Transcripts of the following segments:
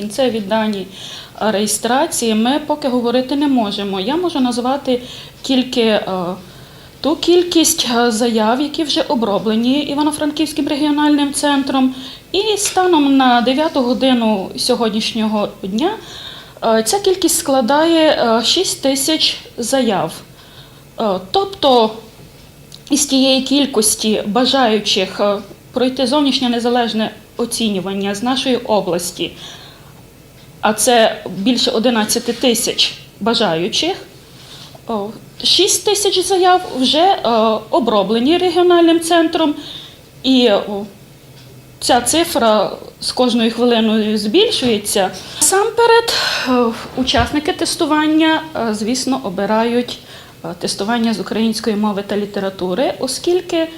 кінцеві дані реєстрації ми поки говорити не можемо. Я можу назвати тільки е, ту кількість е, заяв, які вже оброблені Івано-Франківським регіональним центром. І станом на 9 годину сьогоднішнього дня е, ця кількість складає е, 6 тисяч заяв. Тобто із тієї кількості бажаючих пройти зовнішнє незалежне оцінювання з нашої області, а це більше 11 тисяч бажаючих, 6 тисяч заяв вже е, оброблені регіональним центром, і ця цифра з кожною хвилиною збільшується. Насамперед, е, учасники тестування, е, звісно, обирають тестування з української мови та літератури, оскільки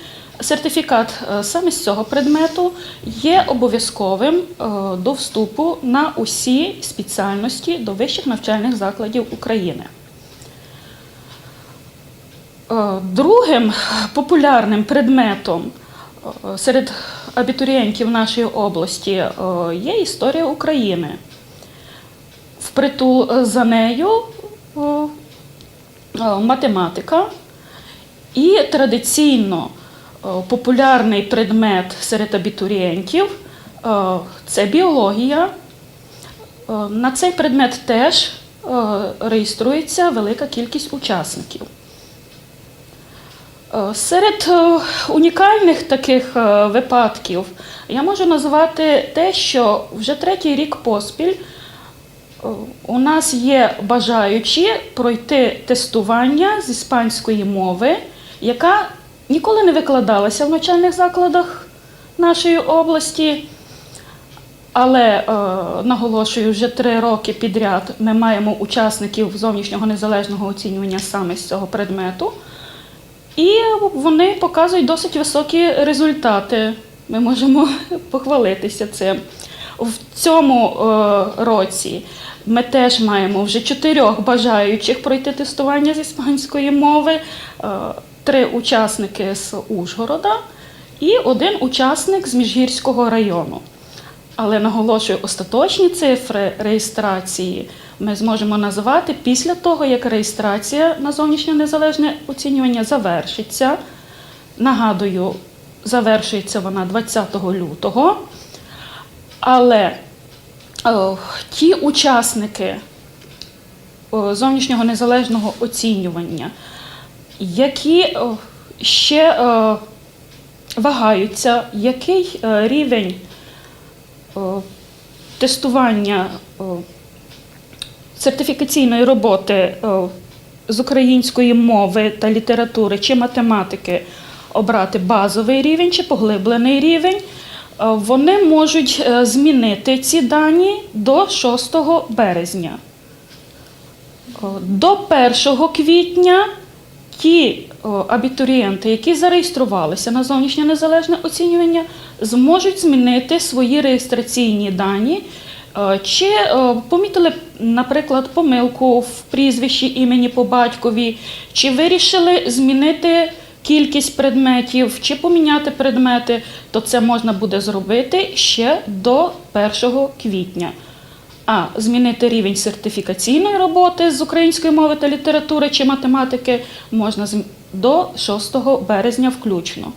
сертифікат е, саме з цього предмету є обов'язковим е, до вступу на усі спеціальності до вищих навчальних закладів України. Е, Другим популярним предметом серед абітурієнтів нашої області є історія України. Впритул за нею математика і традиційно популярний предмет серед абітурієнтів е, це біологія. Е, На цей предмет теж е, реєструється велика кількість учасників. Е, Серед е, унікальних таких е, випадків я можу назвати те, що вже третій рік поспіль е, у нас є бажаючі пройти тестування з іспанської мови, яка ніколи не викладалася в навчальних закладах нашої області. Але е, наголошую, вже три роки підряд ми маємо учасників зовнішнього незалежного оцінювання саме з цього предмету. І вони показують досить високі результати. Ми можемо похвалитися цим. В цьому е, році ми теж маємо вже чотирьох бажаючих пройти тестування з іспанської мови, е, три учасники з Ужгорода і один учасник з Міжгірського району. Але наголошую, остаточні цифри реєстрації ми зможемо назвати після того, як реєстрація на зовнішнє незалежне оцінювання завершиться. Нагадую, завершується вона 20 лютого. Але о, ті учасники о, зовнішнього незалежного оцінювання, які ще вагаються, який е, рівень тестування сертифікаційної роботи з української мови та літератури чи математики обрати базовий рівень чи поглиблений рівень, е, вони можуть е, змінити ці дані до 6 березня. До 1 квітня ті абітурієнти, які зареєструвалися на зовнішнє незалежне оцінювання, зможуть змінити свої реєстраційні дані. Е, Чи е, помітили, наприклад, помилку в прізвищі імені по батькові, чи вирішили змінити кількість предметів, чи поміняти предмети, то це можна буде зробити ще до 1 квітня. А змінити рівень сертифікаційної роботи з української мови та літератури чи математики можна до 6 березня включно.